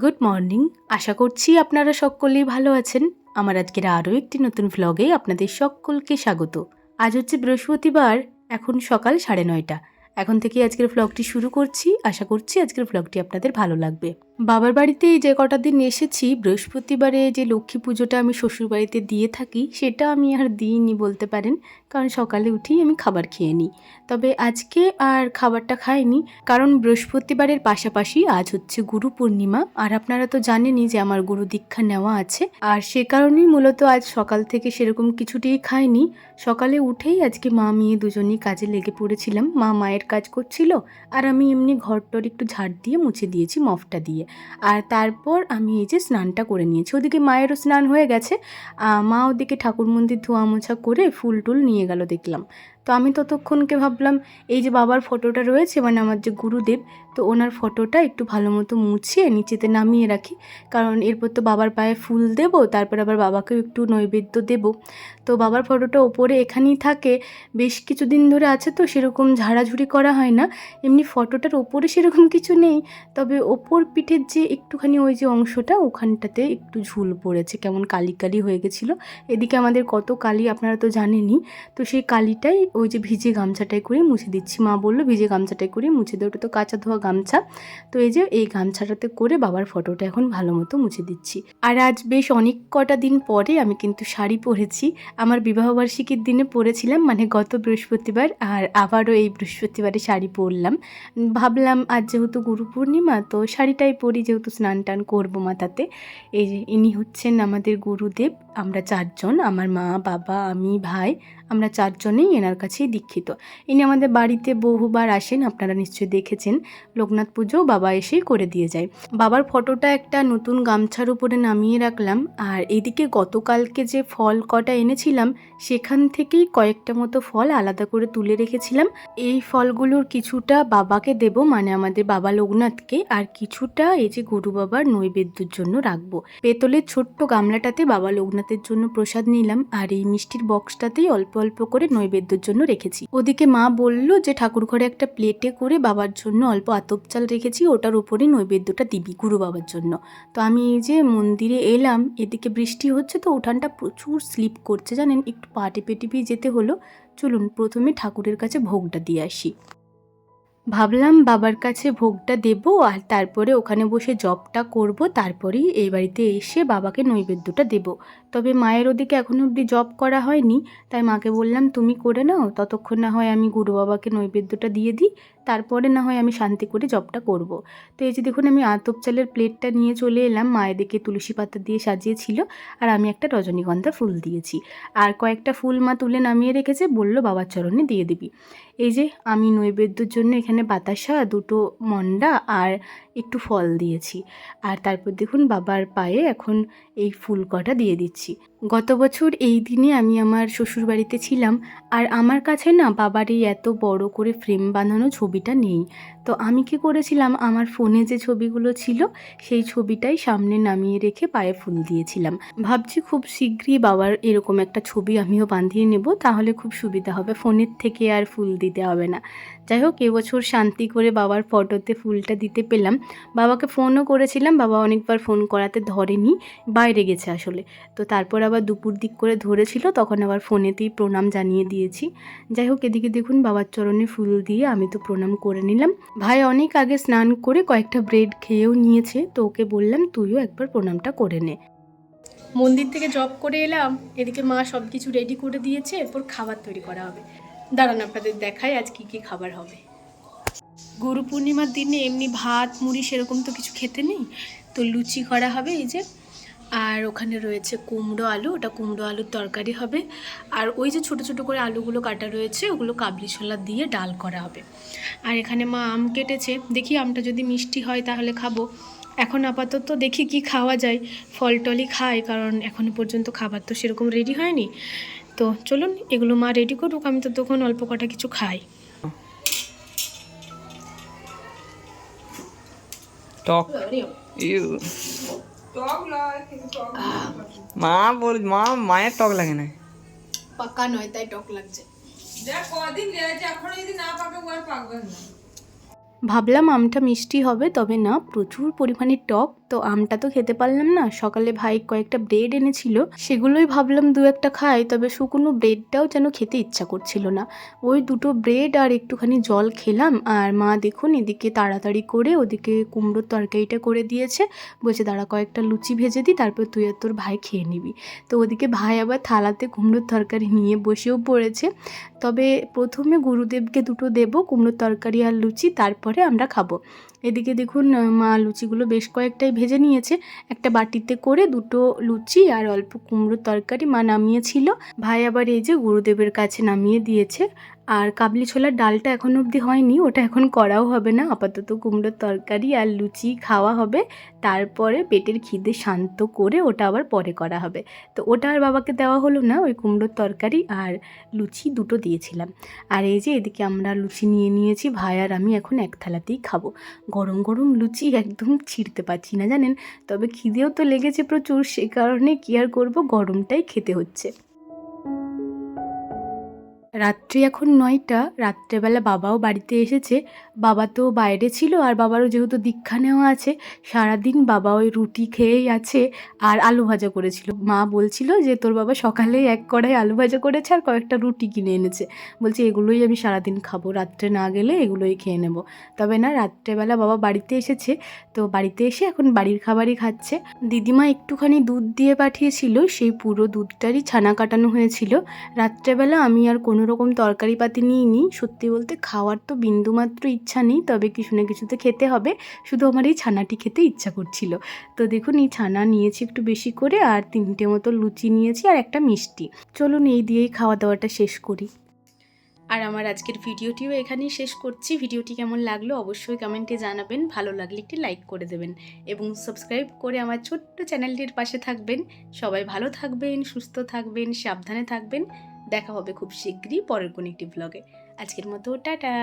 Good morning আশা করছি আপনারা সকলেই ভালো আছেন। আমার আজকের আরও একটি নতুন ভ্লগে আপনাদের সকলকে স্বাগত। আজ হচ্ছে বৃহস্পতিবার, এখন সকাল সাড়ে নয়টা। এখন থেকে আজকের ভ্লগটি শুরু করছি। আশা করছি আজকের ভ্লগটি আপনাদের ভালো লাগবে। বাবার বাড়িতে যে কটা দিন এসেছি, বৃহস্পতিবারে যে লক্ষ্মী পুজোটা আমি শ্বশুরবাড়িতে দিয়ে থাকি, সেটা আমি আর দিইনি বলতে পারেন, কারণ সকালে উঠেই আমি খাবার খেয়ে নিই। তবে আজকে আর খাবারটা খাইনি, কারণ বৃহস্পতিবারের পাশাপাশি আজ হচ্ছে গুরু পূর্ণিমা, আর আপনারা তো জানেনই যে আমার গুরু দীক্ষা নেওয়া আছে, আর সে কারণেই মূলত আজ সকাল থেকে সেরকম কিছুতেই খাইনি। সকালে উঠেই আজকে মা মেয়ে দুজনেই কাজে লেগে পড়েছিলাম, মা মায়ের কাজ করছিল, আর আমি এমনি ঘরটর একটু ঝাড় দিয়ে মুছে দিয়েছি মফটা দিয়ে। আর তারপর আমি এই যে স্নানটা করে নিয়েছি। ওদিকে মায়েরও স্নান হয়ে গেছে। মা ওদিকে ঠাকুর মন্দির ধোয়া মোছা করে ফুল টুল নিয়ে গেল দেখলাম। তো আমি ততক্ষণকে ভাবলাম, এই যে বাবার ফটোটা রয়েছে মানে আমার যে গুরুদেব, তো ওনার ফটোটা একটু ভালো মতো মুছিয়ে নিচেতে নামিয়ে রাখি। কারণ এরপর তো বাবার পায়ে ফুল দেব, তারপর আবার বাবাকেও একটু নৈবেদ্য দেব। তো বাবার ফটোটা ওপরে এখানেই থাকে। বেশ কিছুদিন ধরে আছে তো, সেরকম ঝাড়াঝুড়ি করা হয় না। এমনি ফটোটার ওপরে সেরকম কিছু নেই। তবে ওপর পিঠের যে একটুখানি ওই যে অংশটা, ওখানটাতে একটু ঝুল পড়েছে, কেমন কালি কালি হয়ে গেছিল। এদিকে আমাদের কত কালি আপনারা তো জানেনই। তো সেই কালিটাই ওই যে ভিজে গামছাটাই করে মুছে দিচ্ছি। মা বলল, ভিজে গামছাটাই করে মুছে দে, ওটা তো কাঁচা ধোয়া গামছা। তো এই যে এই গামছাটাতে করে বাবার ফটোটা এখন ভালো মতো মুছে দিচ্ছি। আর আজ বেশ অনেক কটা দিন পরে আমি কিন্তু শাড়ি পরেছি। আমার বিবাহবার্ষিকীর দিনে পরেছিলাম মানে গত বৃহস্পতিবার, আর আবারও এই বৃহস্পতিবারে শাড়ি পরলাম। ভাবলাম, আজ যেহেতু গুরু পূর্ণিমা, তো শাড়িটাই পরি, যেহেতু স্নান টান করব মাথাতে। এই যে ইনি হচ্ছেন আমাদের গুরুদেব, আমরা চারজন, আমার মা, বাবা, আমি, ভাই আমরা চারজনেই এনার কাছেই দীক্ষিত। ইনি আমাদের বাড়িতে বহুবার আসেন, আপনারা নিশ্চয়ই দেখেছেন। লোকনাথ পুজো বাবা এসেই করে দিয়ে যায়। বাবার ফটোটা একটা নতুন গামছার উপরে নামিয়ে রাখলাম, আর এদিকে গতকালকে যে ফল কটা এনেছিলাম, সেখান থেকেই কয়েকটা মতো ফল আলাদা করে তুলে রেখেছিলাম। এই ফলগুলোর কিছুটা বাবাকে দেব মানে আমাদের বাবা লোকনাথকে, আর কিছুটা এই যে গুরু বাবার নৈবেদ্যর জন্য রাখব। পেতলের ছোট্ট গামলাটাতে বাবা লোকনাথের জন্য প্রসাদ নিলাম, আর এই মিষ্টির বক্সটাতেই অল্প অল্প করে নৈবেদ্যর জন্য রেখেছি। ওদিকে মা বলল যে ঠাকুর ঘরে একটা প্লেটে করে বাবার জন্য অল্প আতপ চাল রেখেছি, ওটার উপরে নৈবেদ্যটা দিবি গুরু বাবার জন্য। তো আমি এই যে মন্দিরে এলাম, এদিকে বৃষ্টি হচ্ছে, তো উঠানটা প্রচুর স্লিপ করছে, জানেন? একটু পা টিপে টিপে যেতে হলো। চলুন, প্রথমে ঠাকুরের কাছে ভোগটা দিয়ে আসি। ভাবলাম বাবার কাছে ভোগটা দেব আর তারপরে ওখানে বসে জবটা করব, তারপরেই এই বাড়িতে এসে বাবাকে নৈবেদ্যটা দেব। তবে মায়ের ওদিকে এখনও অবধি জব করা হয়নি, তাই মাকে বললাম তুমি করে নাও, ততক্ষণ না হয় আমি গুরু বাবাকে নৈবেদ্যটা দিয়ে দিই, তারপরে না হয় আমি শান্তি করে জবটা করব। তো এই যে দেখুন আমি আতপ চালের প্লেটটা নিয়ে চলে এলাম, মায়ের দিকে তুলসী পাতা দিয়ে সাজিয়েছিল আর আমি একটা রজনীগন্ধা ফুল দিয়েছি। আর কয়েকটা ফুল মা তুলে নামিয়ে রেখেছে, বলল বাবার চরণে দিয়ে দিবি। এই যে আমি নৈবেদ্যর জন্য এখানে বাতাসা, দুটো মন্ডা আর একটু ফল দিয়েছি। আর তারপর দেখুন বাবার পায়ে এখন এই ফুল কটা দিয়ে দিচ্ছি। গত বছর এই দিনে আমি আমার শ্বশুর বাড়িতে ছিলাম, আর আমার কাছে না বাবার এই এত বড় করে ফ্রেম বাঁধানো ছবিটা নেই। তো আমি কি করেছিলাম, আমার ফোনে যে ছবিগুলো ছিল, সেই ছবিটাই সামনে নামিয়ে রেখে পায়ে ফুল দিয়েছিলাম। ভাবছি খুব শীঘ্রই বাবার এরকম একটা ছবি আমিও বাঁধিয়ে নেব, তাহলে খুব সুবিধা হবে, ফোনের থেকে আর ফুল দিতে হবে না। যাই হোক, এবছর শান্তি করে বাবার ফটোতে ফুলটা দিতে পেলাম। বাবাকে ফোনও করেছিলাম, বাবা অনেকবার ফোন করাতে ধরেনি, বাইরে গেছে আসলে। তো তারপর আবার দুপুর দিক করে ধরেছিল, তখন আবার ফোনেতেই প্রণাম জানিয়ে দিয়েছি। যাই হোক, এদিকে দেখুন বাবার চরণে ফুল দিয়ে আমি তো প্রণাম করে নিলাম। ভাই অনেক আগে স্নান করে কয়েকটা ব্রেড খেয়েও নিয়েছে, তো ওকে বললাম, তুইও একবার প্রণামটা করে নে। মন্দির থেকে জব করে এলাম, এদিকে মা সব কিছু রেডি করে দিয়েছে, এরপর খাবার তৈরি করা হবে। দাঁড়ান, আপনাদের দেখাই আজ কি কি খাবার হবে। গুরু পূর্ণিমার দিনে এমনি ভাত, মুড়ি সেরকম তো কিছু খেতে নেই। তো লুচি করা হবে, এই যে আর ওখানে রয়েছে কুমড়ো আলু ওটা কুমড়ো আলুর তরকারি হবে। আর ওই যে ছোট ছোট করে আলুগুলো কাটা রয়েছে ওগুলো কাবলি ছোলা দিয়ে ডাল করা হবে। আর এখানে মা আম কেটেছে। দেখি আমটা যদি মিষ্টি হয় তাহলে খাব। এখন আপাতত দেখি কি খাওয়া যায়। ফল টলই খাই কারণ এখনও পর্যন্ত খাবার তো সেরকম রেডি হয়নি। তো চলুন এগুলো মা রেডি করুক আমি তো তখন অল্প কটা কিছু খাই। টক। ইউ। মা বল মা মায়ের টক লাগে না? পাকা নয় তাই টক লাগছে। ভাবলাম আমটা মিষ্টি হবে, তবে না, প্রচুর পরিমাণে টক। তো আমটা তো খেতে পারলাম না, সকালে ভাই কয়েকটা ব্রেড এনেছিল, সেগুলোই ভাবলাম দু একটা খাই, তবে শুকনো ব্রেডটাও যেন খেতে ইচ্ছা করছিল না। ওই দুটো ব্রেড আর একটুখানি জল খেলাম, আর মা দেখুন এদিকে তাড়াতাড়ি করে ওদিকে কুমড়োর তরকারিটা করে দিয়েছে, বলছে দাঁড়া কয়েকটা লুচি ভেজে দিই, তারপর তুই আর তোর ভাই খেয়ে নিবি। তো ওদিকে ভাই আবার থালাতে কুমড়োর তরকারি নিয়ে বসেও পড়েছে। তবে প্রথমে গুরুদেবকে দুটো দেবো, কুমড়োর তরকারি আর লুচি, তারপরে আমরা খাব। এদিকে দেখুন মা লুচিগুলো বেশ কয়েকটাই ভেজে নিয়েছে। একটা বাটিতে করে দুটো লুচি আর অল্প কুমড়োর তরকারি মা নামিয়েছিল। ভাই আবার এই যে গুরুদেবের কাছে নামিয়ে দিয়েছে। আর কাবলি ছোলার ডালটা এখন অবধি হয়নি, ওটা এখন করাও হবে না, আপাতত কুমড়োর তরকারি আর লুচি খাওয়া হবে, তারপরে পেটের খিদে শান্ত করে ওটা আবার পরে করা হবে। তো ওটা আর বাবাকে দেওয়া হলো না, ওই কুমড়োর তরকারি আর লুচি দুটো দিয়েছিলাম। আর এই যে এদিকে আমরা লুচি নিয়ে নিয়েছি, ভাই আর আমি এখন এক থালাতেই খাব। গরম গরম লুচি একদম ছিঁড়তে পারছি না, জানেন? তবে খিদেও তো লেগেছে প্রচুর, সে কারণে কি আর করব, গরমটাই খেতে হচ্ছে। রাত্রি এখন নয়টা, রাত্রেবেলা বাবাও বাড়িতে এসেছে। বাবা তো বাইরে ছিল আর বাবারও যেহেতু দীক্ষা নেওয়া আছে, সারাদিন বাবা ওই রুটি খেয়েই আছে আর আলু ভাজা করেছিল। মা বলছিল যে, তোর বাবা সকালে এক কড়াই আলু ভাজা করেছে আর কয়েকটা রুটি কিনে এনেছে। বলছে, এগুলোই আমি সারাদিন খাব, রাত্রে না গেলে এগুলোই খেয়ে নেব। তবে না, রাত্রেবেলা বাবা বাড়িতে এসেছে, তো বাড়িতে এসে এখন বাড়ির খাবারই খাচ্ছে। দিদিমা একটুখানি দুধ দিয়ে পাঠিয়েছিল, সেই পুরো দুধটারই ছানা কাটানো হয়েছিল। রাত্রেবেলা আমি আর কোনো রকম তরকারি পাতি নিইনি। সত্যি বলতে খাওয়ার তো বিন্দুমাত্র ইচ্ছা নেই, তবে কিছু না কিছুতে খেতে হবে। শুধু আমার এই ছানাটি খেতে ইচ্ছা করছিল। তো দেখুন, এই ছানা নিয়েছি একটু বেশি করে আর তিনটে মতো লুচি নিয়েছি আর একটা মিষ্টি। চলুন এই দিয়েই খাওয়া দাওয়াটা শেষ করি। আর আমার আজকের ভিডিওটিও এখানেই শেষ করছি। ভিডিওটি কেমন লাগল অবশ্যই কমেন্টে জানাবেন। ভালো লাগলে একটি লাইক করে দেবেন এবং সাবস্ক্রাইব করে আমার ছোট্ট চ্যানেলটির পাশে থাকবেন। সবাই ভালো থাকবেন, সুস্থ থাকবেন, সাবধানে থাকবেন। দেখা হবে খুব শীঘ্রই পরের কোনো একটি ব্লগে আজকের মতো টাটা!